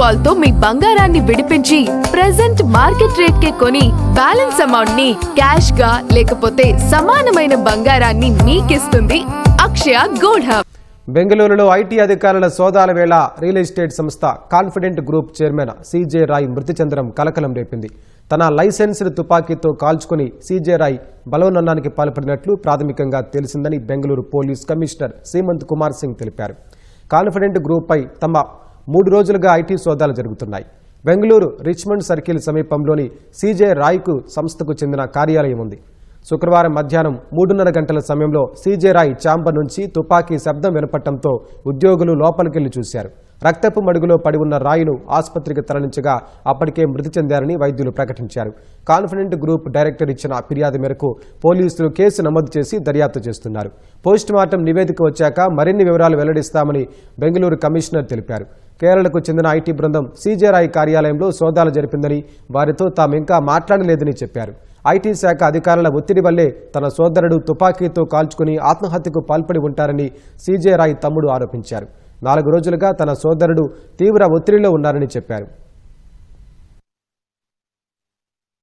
కాల్తో మీ బంగారాన్ని విడిపించి present market rate కే కొని బ్యాలెన్స్ అమౌంట్ని క్యాష్గా లేకపోతే సమానమైన బంగారాన్ని మీకిస్తుంది అక్షయ గోల్డ్ హబ్ బెంగళూరులో ఐటీ అధికారుల సోదాల వేళ రియల్ ఎస్టేట్ సంస్థ confident group chairman CJ Roy మృతి చెందడం కలకలం రేపింది. తన లైసెన్స్డ్ తుపాకీతో కాల్చుకుని సీజే రాయ్ బలవనన్నానికి పాల్పడినట్లు ప్రాథమికంగా తెలిసిందని బెంగళూరు పోలీస్ కమిషనర్ సీమంత్ కుమార్ సింగ్ తెలిపారు. కాన్ఫిడెంట్ గ్రూప్పై తమ మూడు రోజులుగా ఐటీ సోదాలు జరుగుతున్నాయి. బెంగళూరు రిచ్మండ్ సర్కిల్ సమీపంలోని సీజే రాయ్కు సంస్థకు చెందిన కార్యాలయం ఉంది. శుక్రవారం మధ్యాహ్నం మూడున్నర గంటల సమయంలో సీజే రాయ్ చాంబర్ నుంచి తుపాకీ శబ్దం వినపడటంతో ఉద్యోగులు లోపలికెళ్ళి చూశారు. రక్తపు మడుగులో పడి ఉన్న రాయును ఆసుపత్రికి తరలించగా అప్పటికే మృతి చెందారని వైద్యులు ప్రకటించారు. కాన్ఫిడెంట్ గ్రూప్ డైరెక్టర్ ఇచ్చిన ఫిర్యాదు మేరకు పోలీసులు కేసు నమోదు చేసి దర్యాప్తు చేస్తున్నారు. పోస్టుమార్టం నివేదిక వచ్చాక మరిన్ని వివరాలు వెల్లడిస్తామని బెంగళూరు కమిషనర్ తెలిపారు. కేరళకు చెందిన ఐటీ బృందం సీజేరాయ్ కార్యాలయంలో సోదాలు జరిపిందని వారితో తామింకా మాట్లాడలేదని చెప్పారు. ఐటీ శాఖ అధికారుల ఒత్తిడి వల్లే తన సోదరుడు తుపాకీతో కాల్చుకుని ఆత్మహత్యకు పాల్పడి ఉంటారని సీజే రాయ్ తమ్ముడు ఆరోపించారు. నాలుగు రోజులుగా తన సోదరుడు తీవ్ర ఒత్తిడిలో ఉన్నారని చెప్పారు.